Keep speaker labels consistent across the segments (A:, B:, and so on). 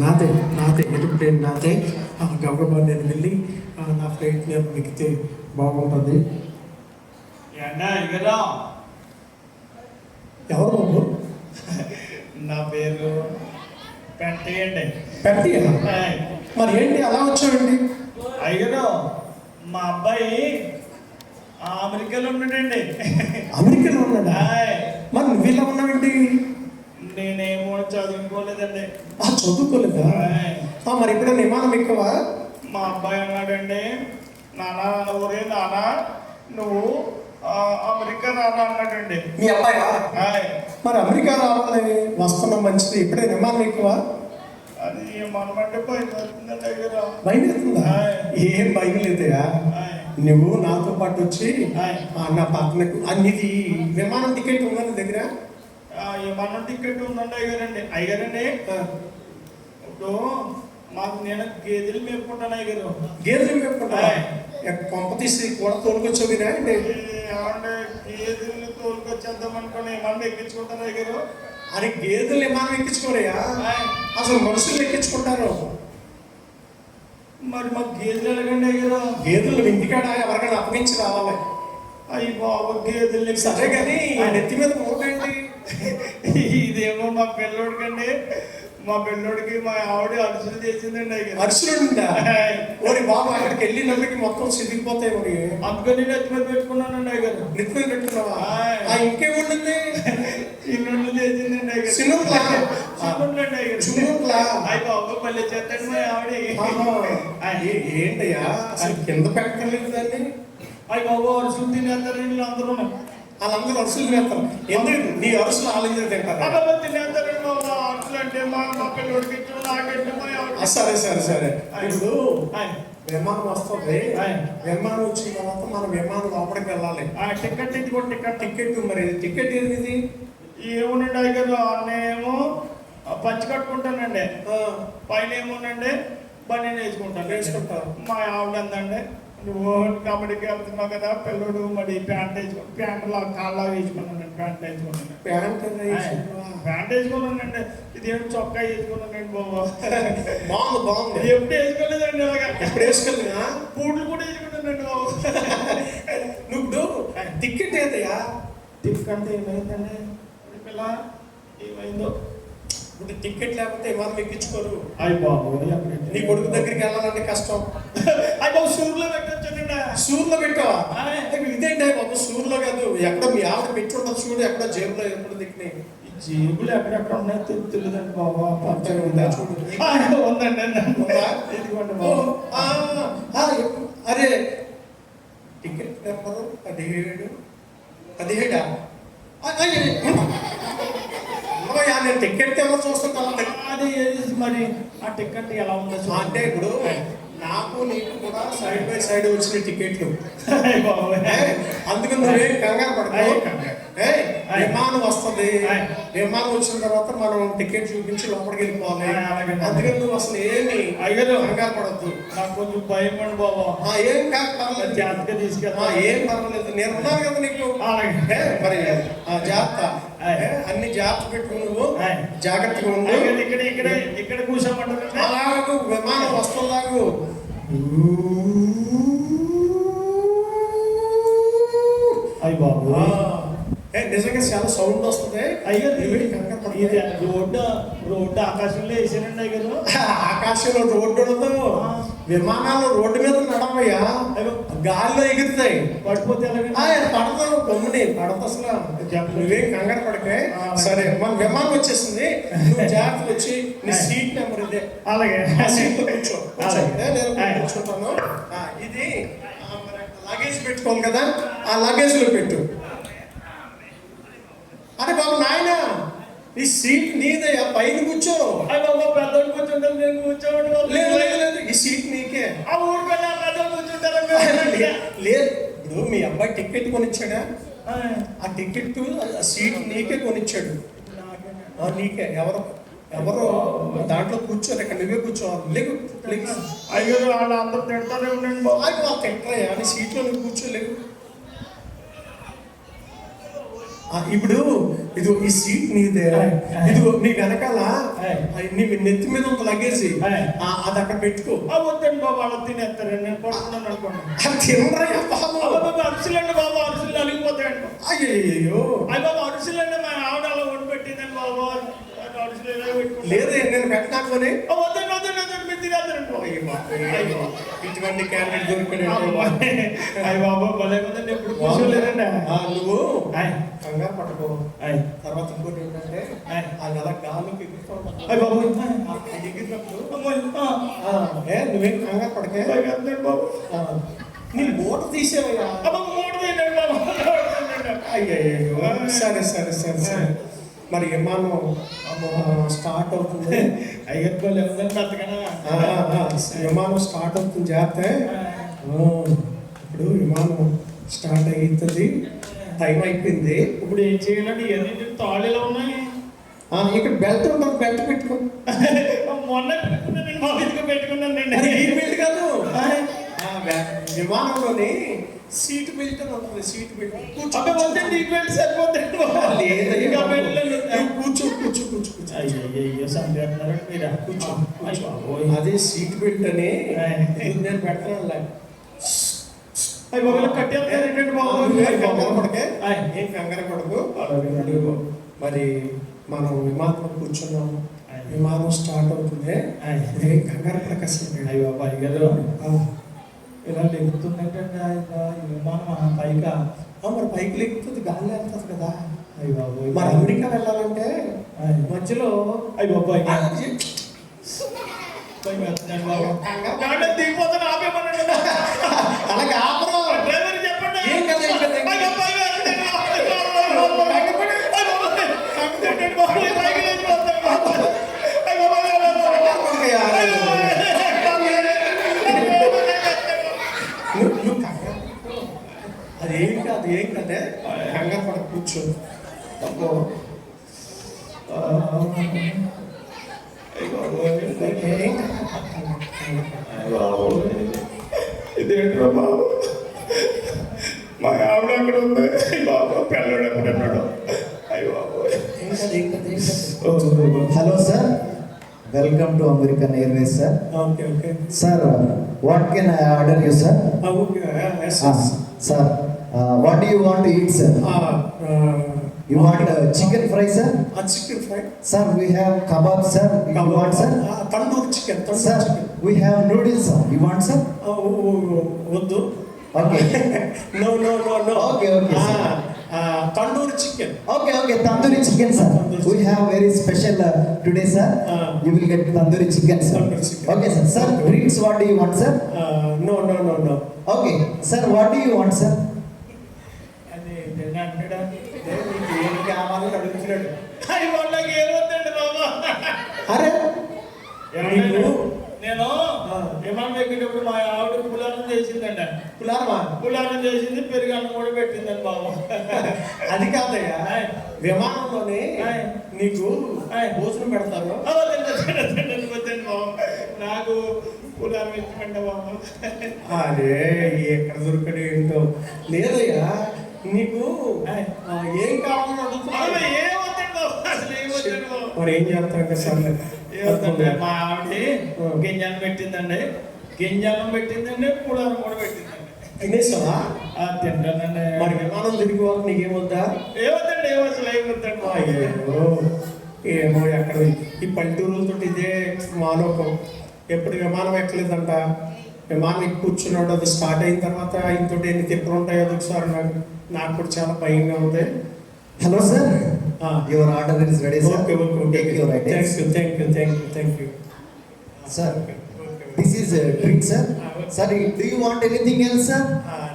A: నాదే నాదే ఎయిర్ప్లేన్ నాదే ఆ గబగబా నేను వెళ్ళి నా ఫ్లైట్ నేను ఎక్కితే బాగుంటుంది. ఎవరు బాబు?
B: నా పేరు పెంటయ్యండి.
A: పెట్టి మరి ఏంటి అలా వచ్చావండి
B: అయ్యగారు మా అబ్బాయి అమెరికాలో ఉన్నాడండి.
A: అమెరికాలో ఉన్నాడా
B: ఆయ్,
A: మరి నువ్వు ఇలా ఉన్నావేంటి
B: నేనేమో చదువుకోలేదండి.
A: ఆ చదువుకోలేదా? ఆ, మరి ఇప్పుడు విమానం ఎక్కువ?
B: మా అబ్బాయి అన్నాడండి నానా ఊరే నానా నువ్వు అమెరికా నాన్న అన్నాడండి.
A: మీ అబ్బాయా? మరి అమెరికా రావాలని వస్తున్నాం మంచిది ఇప్పుడే విమానం ఎక్కువ?
B: అది అవుతుందండి అయ్యగారు
A: భయం అవుతుందా. ఏం. భయం లేదురా నువ్వు నాతో పాటు వచ్చి నా పక్కనకు అన్నిది విమానం టికెట్ ఉందా దగ్గర?
B: ఏమన్నా టికెట్ ఉందండి అయ్యారండి అయ్యారండి ఇప్పుడు మాకు నేను గేదెలు మేపుకుంటాను అయ్యారు
A: గేదెలు
B: ఆయ్.
A: కొంప తీసి కూడా తోలుకొచ్చావురా అంటే
B: ఏమంటే గేదెలు తోలుకొచ్చేద్దాం అనుకుని ఏమన్నా ఎక్కించుకుంటాను అయ్యారు
A: అది గేదెలు విమానం ఎక్కించుకోరయ్యా
B: ఆయ్.
A: అసలు మనుషులు ఎక్కించుకుంటారు.
B: మరి మాకు గేదెలు ఎలాగండి అయ్యారు
A: గేదెలు ఇంటికాడ ఎవరికైనా అప్పగించి రావాలి.
B: అయ్యి బాబు గేదెలు
A: సరే కానీ నెత్తి మీద
B: ఇదేమో మా పిల్లోడికండి. మా పిల్లోడికి మా ఆవిడ అరుసులు చేసిందండి
A: మనుషులుందా ఓరి బాబు అక్కడికి వెళ్ళినప్పటికి మొత్తం సిద్ధిపోతాయి మరి
B: అందుకని నేను ఎత్తి మీద పెట్టుకున్నానండి అయ్యారు
A: నెత్తి మీద పెట్టుకున్నావా ఇంకేముండింది
B: చిన్నుళ్ళు చేసిందండి అయ్యారు
A: చిన్నుళ్ళా?
B: చిన్నుళ్ళండి అయ్యారు
A: చిన్నుళ్ళా?
B: అయ్యి బాబు పల్లె చేస్తాడు మా ఆవిడ.
A: ఏంటయ్యా? అసలు కింద పెట్టలేదు దాన్ని
B: అయ్యి బాబు అరుసులు తినేస్తారండి అందరూ
A: వాళ్ళందరూ అరుసులు తినేస్తారు. ఎందుకు? నీ అరుసులు ఆలోచన తింటారా.
B: అబ్బాయి తినేస్తారండి బాబు అరుసులు అంటే మా మా పిల్లోడికి ఇచ్చిన నాకంటే మా
A: ఆ,
B: ఆవిడ
A: సరే సరే సరే. ఇప్పుడు. విమానం వస్తుంది. విమానం వచ్చిన తర్వాత మనం విమానం లోపలికి వెళ్ళాలి.
B: ఆ టికెట్ ఇదిగో టికెట్.
A: టికెట్ మరి టికెట్ ఏంది?
B: ఏమునండి అయ్యారు అన్నేమో పంచి కట్టుకుంటానండి. పైన ఏమోనండి బండి వేసుకుంటాను.
A: వేసుకుంటావు.
B: మా ఆవిడ అందండి. నువ్వు కబడ్డీకి వెళ్తున్నావు కదా పిల్లడు మరి ప్యాంట్ వేసుకుని ప్యాంట్ లా కాళ్ళ వేసుకున్నాను ప్యాంట్ వేసుకున్నాను
A: ప్యాంట్?
B: ప్యాంట్ వేసుకున్నానండి ఇదేంటి చొక్కా వేసుకున్నానండి బాబు?
A: బాగుంది బాగుంది.
B: ఎప్పుడు వేసుకోలేదండి ఇలాగా?
A: ఇప్పుడు వేసుకెళ్ళినా
B: బూట్లు కూడా వేసుకున్నానండి బాబు.
A: నువ్వు టికెట్ ఏదయ్యా?
B: టిప్ అంటే ఏమైందండి? పిల్ల? ఏమైందో?
A: ఇప్పుడు టికెట్ లేకపోతే విమానం ఎక్కించుకోరు
B: అయ్యి బాబు
A: నీ కొడుకు దగ్గరికి వెళ్ళాలంటే కష్టం.
B: అయ్యి బాబు షూర్లో
A: పెట్టావా. ఇదేంటే బాబు సూర్లో కాదు. ఎక్కడ మీ ఆవిడ పెట్టి ఉండదు చూడు ఎక్కడ జేబులో ఎప్పుడు దిక్కినాయి
B: జేబులు ఎక్కడెక్కడ ఉన్నాయో తెలు- తెలియదండి బాబా.
A: పక్కన ఉందా? చూడు.
B: ఉందండి ఉందండి.
A: ఉందా?
B: ఇదిగోండి బాబు.
A: అరే. టికెట్ నెంబరు పదిహేడు. పదిహేడా? నేను టికెట్ ఎవరు చూస్తుంటా
B: అది మరి ఆ టికెట్ ఎలా ఉందో.
A: అంటే ఇప్పుడు నాకు నీకు కూడా సైడ్ బై సైడ్ వచ్చిన టికెట్లు అందుకని నువ్వేం కంగారు. ఏ, విమానం వస్తుంది.
B: అయ్య.
A: విమానం వచ్చిన తర్వాత మనం టికెట్ చూపించి లోపలికి వెళ్ళిపోవాలి.
B: అయ్య.
A: అందుకని నువ్వు అసలు ఏమి
B: అయ్యగారు.
A: కంగారు పడద్దు.
B: నాకు కొంచెం భయం అండి బాబా.
A: ఏం కాదు.
B: జాగ్రత్తగా
A: ఆ,
B: తీసుకెళ్తా.
A: ఏం పర్వాలేదు. నేను ఉన్నాను కదా నీకు. మరి ఆ, జాగ్రత్త.
B: అయ్య.
A: అన్ని జాగ్రత్త పెట్టుకుని నువ్వు.
B: అయ్య.
A: జాగ్రత్తగా ఉండు.
B: ఇక్కడ ఇక్కడ ఇక్కడ కూర్చోమంటారండి
A: అలాగూ విమానం వస్తుందాగు
B: అయ్య బాబు
A: ఆ, ఏ, నిజంగా చాలా సౌండ్ వస్తుంది. కంగారు పడకు.
B: ఇది రోడ్డు రోడ్డు ఆకాశంలో వేసానండి అయ్యగారు
A: ఆకాశంలో రోడ్డు ఉండదు. విమానాలు రోడ్డు మీద నడవయ్యా.
B: అయ్యో.
A: గాల్లో ఎగురుతాయి.
B: పడిపోతే
A: పడతావు గమ్ముని పడతా అసలు. నువ్వేం కంగారు పడకే. సరే మన విమానం వచ్చేసింది. నువ్వు జాగ్రత్త వచ్చి నీ. సీట్ నెంబర్ ఇదే.
B: అలాగే.
A: ఆ సీట్లో కూర్చో. నేను. కూర్చుంటాను. ఇది లగేజ్ పెట్టుకోవాలి కదా. ఆ లగేజ్లో పెట్టు. అరే బాబు నాయన ఈ సీట్ నీదయ్యా పైన కూర్చో.
B: అయ్య పెద్దోడు కూర్చుంటాను నేను కూర్చోండి బాబు.
A: లేదు లేదు లేదు ఈ సీట్ నీకే.
B: ఆ ఊరు పిల్ల పెద్దోడు కూర్చుంటారండి
A: లేదు ఇప్పుడు మీ అబ్బాయి టికెట్ కొనిచ్చాడా? ఆ. టికెట్ ఆ సీట్ నీకే కొనిచ్చాడు. ఆ, నీకే ఎవరు ఎవరు దాంట్లో కూర్చోరు ఇక్కడ నువ్వే కూర్చోవాలి లేకు
B: అయ్యో వాళ్ళు అందరూ తిడతానే ఉండండి బాబు.
A: ఆగి వాళ్ళు తింటారయ్యా నీ సీట్లో నువ్వు కూర్చోలేవు ఆ, ఇప్పుడు ఇదిగో ఈ సీట్ నీదే. ఇదిగో నీ వెనకాల నీ నెత్తి మీద ఒక లగేజ్ అది అక్కడ పెట్టుకో.
B: వద్దండి బాబు అలా తినేస్తారండి నేను పడుకున్నాను అనుకోండి.
A: బాబు
B: బాబు అరుసులండి బాబు అరుసులు అలిగిపోతాయండి
A: అయ్యో
B: అయ్య బాబు అరుసులండి మా ఆవిడ అలా వండి పెట్టిందండి బాబు అరుసులు ఇలా పెట్టుకుంటాను
A: లేదే నేను పెట్టినాకొని ఇటువంటి క్యాండిడేట్
B: బాబు భలే ఉందండి ఎప్పుడు కూర్చోలేదండి
A: ఆ, నువ్వు
B: ఆయ్.
A: కంగారు పట్టుకో తర్వాత ఇంకోటి ఏంటంటే అది అలా
B: గాలికి బాబు
A: ఎగిరినప్పుడు ఏ నువ్వేం కంగారు పడకే
B: బాబు
A: ఆ, నీ మూట తీసేవయ్యా
B: అబ్బా బాబు
A: సరే సరే సరే సరే మరి విమానం స్టార్ట్ అవుతుంది.
B: అయ్యప్ప భలే ఉందండి అంతకన్నా
A: ఆ, ఆ, విమానం స్టార్ట్ అవుతుంది జాగ్రత్త. ఇప్పుడు విమానం స్టార్ట్ అవుతుంది టైం అయిపోయింది.
B: ఇప్పుడు ఏం చేయాలండి? ఎన్ని తాళ్ళు ఇలా ఉన్నాయి?
A: ఇక్కడ బెల్ట్ ఉంటుంది బెల్ట్ పెట్టుకో.
B: మొన్న
A: అది ఈ బెల్ట్ కాదు. విమానంలోని సీట్ బెల్ట్ అని ఉంటుంది సీట్ బెల్ట్.
B: సరిపోతుంది ఇంకా. బెల్ట్
A: కూర్చో కూర్చో కూర్చో కూర్చో. అదే సీట్ బెల్ట్ అని నేను పెడతాను
B: బాబు
A: కంగారు పడకే. ఏం కంగారు. మరి మనం విమానంలో కూర్చున్నాం.
B: ఆయ్.
A: విమానం స్టార్ట్ అవుతుంది. ఏం కంగారు పడక అసలు.
B: అయ్యో బాబు ఇలా లెగుతుందంటే విమానం పైగా
A: మరి పైకి లెక్కుతుంది గాలి వెళ్తుంది కదా.
B: అయ్య బాబు
A: మరి అమెరికా వెళ్ళాలంటే. మధ్యలో
B: అయ్య బాబు.
A: ఆ,
B: అయ్యా
A: ఏ-
B: గాడి దిగిపోతాను ఆపేమన్నాడు
A: అలాగే ఆపరు.
B: డ్రైవర్ చెప్పండి
A: ఏం కదా, ఏం కదా, ఏం కదా.
B: అయ్యో, అయ్యో, అయ్యో, బాబు, పైకి లేచిపోతాను బాబు. అయ్యో, అయ్యో, అయ్యో, అయ్యో.
A: నువ్వు- నువ్వు కంగారు పడకు. అదేం కాదు ఏం కదే కంగారు పడ కూర్చో అబ్బో. ఏం కాదు.
B: ఇదేంట్రా బాబు మా ఆవిడ అక్కడ ఉంది బాబు పిల్లడు అక్కడ ఉన్నాడు అయ్యో బాబు
A: ఏం కాదు, ఏం కాదు, ఏం కాదు.
C: Hello, sir. Welcome to American Airways, sir.
A: Okay okay
C: Sir, what can I order you, sir?
A: Ah, okay yes
C: Ah, sir, uh, what do You want a chicken fry, sir? A chicken fry. Sir, we have kebab, sir. You want, sir?
A: Uh, ah, tandoor chicken.
C: Tandoor sir,
A: chicken.
C: we have noodles, sir. You want, sir? Oh,
A: oh, oh, oh, oh.
C: Okay. no, no,
A: no, no.
C: Okay, okay, ah. sir.
A: Tandoori
C: chicken okay okay tandoori chicken sir we
A: have
C: very special today sir you will
A: get tandoori
C: chicken sir sir.
A: Sir
C: drinks? What do you want, sir?
A: Sir no, no, no, no.
C: Okay, sir. What do you want, sir?
A: భోజనం పెడతారు.
B: నాకు పులారం ఇచ్చమండి బాబు
A: అరే ఎక్కడ దొరకడు ఏంటో. లేదయ్యా నీకు ఏం కావాలని
B: బాబు,
A: అడుగుతున్నాడు
B: ఏమవుతండి అసలు ఏమవుతండి
A: మరి ఏం చేస్తాం కదా సర్లే
B: ఏమవుతండి మా ఆవిడ
A: ఆ.
B: గింజానం పెట్టిందండి. గింజానం పెట్టిందండి పులారం కూడా పెట్టిందండి.
A: తినేసావా?
B: తింటానండి.
A: మరి విమానం తిరిగి నీకేమొద్దా
B: ఏమవుతండి ఏమో అసలు ఏమవుతండి
A: ఏమో ఎక్కడ ఈ పల్లెటూరులతో ఇదే మాలోకం ఎప్పుడు విమానం ఎక్కలేదంట విమానం ఎక్కి కూర్చున్నాడు అది స్టార్ట్ అయిన తర్వాత ఇంతటి ఎన్ని తిప్పలు ఉంటాయో ఒకసారి నాకు నాకు కూడా చాలా భయంగా ఉంది
C: sir.
A: Ah.
C: Your order is ready, sir.
A: Okay okay okay thank. You thank you thank you thank you
C: this is a drink, sir. Sir, do you want anything else, sir?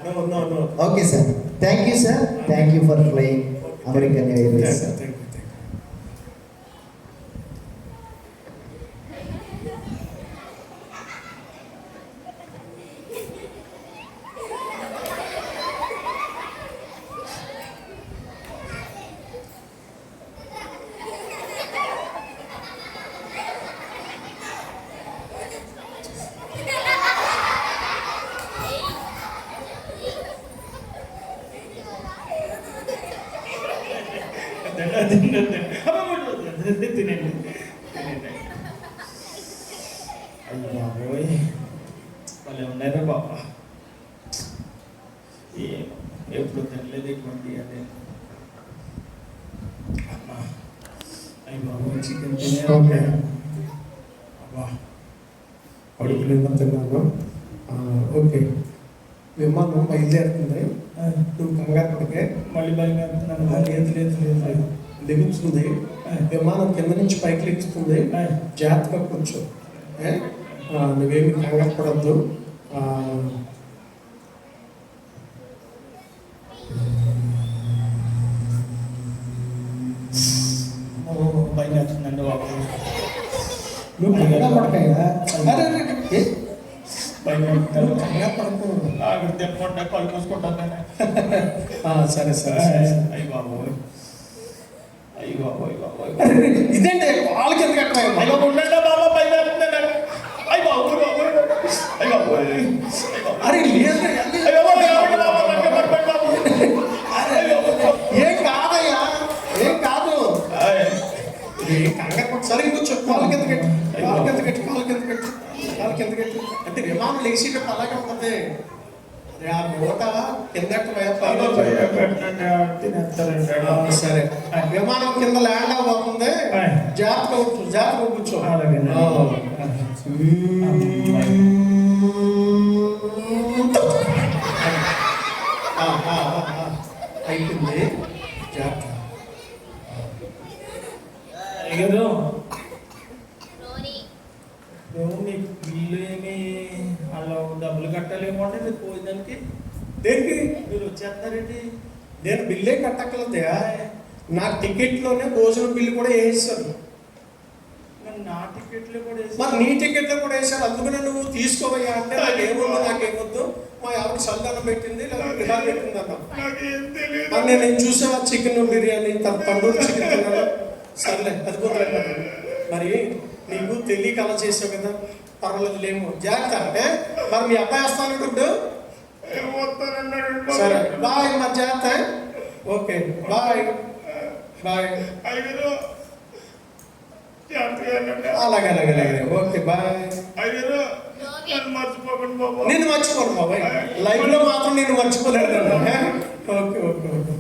A: No no no
C: Okay, sir. Thank you, sir. Thank you for flying American Airways, sir.
B: తినండి తినండి తినండి అయ్యో బాబోయ్ భలే ఉన్నారా బాబా ఎప్పుడు తినలేదు ఇటువంటి అదే అమ్మా అయ్యి బాబోయ్ చికెన్
A: ఓకే.
B: తినే అబ్బా
A: కడుపు నిండా తిన్నాను ఓకే విమానం బయలుదేరుతుంది నువ్వు కంగారు పడితే
B: మళ్ళీ బయలుదేరుతున్నాను
A: లేదు లేదు లేదు లేదు దిగుతుంది విమానం కింద నుంచి పైకి ఎక్కుతుంది జాగ్రత్తగా కూర్చో. నువ్వేమి కంగారు పడద్దు
B: బాబు.
A: నువ్వు కంగారు కంగారు పడకు
B: కళ్ళు మూసుకుంటాను
A: సరే సరే.
B: అయ్యి బాబోయ్ అయ్యి
A: ఇదేంటి? వాళ్ళకి ఎందుకు అక్కడ
B: అయ్యో ఉండండి బాబా బయలుదేరుతున్నాను అయ్యి బాబోయ్ అయ్యి
A: అరే లేదు
B: బాబా బాబు
A: ఏం కాదయ్యా? ఏం కాదు. సరే కూర్చో కాలు కింద కట్టు కాలు కింద కట్టు కాలు కింద కట్టు కాలు కింద కట్టు అంటే విమానం లేచేటప్పుడు అలాగే ఉంటుంది. అరే, ఆ మూట కిందకి ఆ, సరే. విమానం కింద ల్యాండ్ అవబోతుంది
B: ఆయ్.
A: జాగ్రత్తగా కూర్చో జాగ్రత్తగా కూర్చో.
B: అలాగేనండి.
A: ఆ. ఆ, ఆ, ఆ, ఆ. అయిపోయింది. జాగ్రత్త.
B: అయ్యారు
D: రోని.
B: మేము అలా డబ్బులు కట్టాలేమో అంటే మీరు పోయేదానికి
A: దేనికి?
B: మీరు వచ్చేస్తారేంటి?
A: నేను బిల్లే కట్టక్కలదయా నా టికెట్లోనే భోజనం బిల్లు కూడా వేసేసాను
B: మరి నా టికెట్లు కూడా
A: మరి నీ టికెట్లో కూడా వేసారు అందుకనే నువ్వు తీసుకోవయ్యా అంటే నాకేమొద్దు నాకేమొద్దు మా ఎవరికి సల్దానం పెట్టింది లేదా పెట్టింది అన్న
B: నాకేం
A: నేను నేను చూసావా చికెన్ బిర్యానీ? త- తందూరి చికెన్ తిన్నాను సర్లే అది కుదరలేదు మరి నీకు తెలియక అలా చేసావు కదా. పర్వాలేదు లేము జాగ్రత్త ఏ? మరి మీ అబ్బాయి వస్తాను ఇప్పుడు
B: ఏమవుతానన్నాడు
A: సరే బాయ్ మరి జాగ్రత్త ఏ? ఓకే బాయ్ బాయ్
B: అయ్యారు జాగ్రత్తగా వెళ్ళండి.
A: అలాగే అలాగే అలాగే ఓకే బాయ్
B: అయ్యారు నన్ను మర్చిపోకండి బాబు
A: నేను మర్చిపోను బాబాయ్ లైఫ్లో మాత్రం నేను మర్చిపోలేదు ఓకే ఓకే ఓకే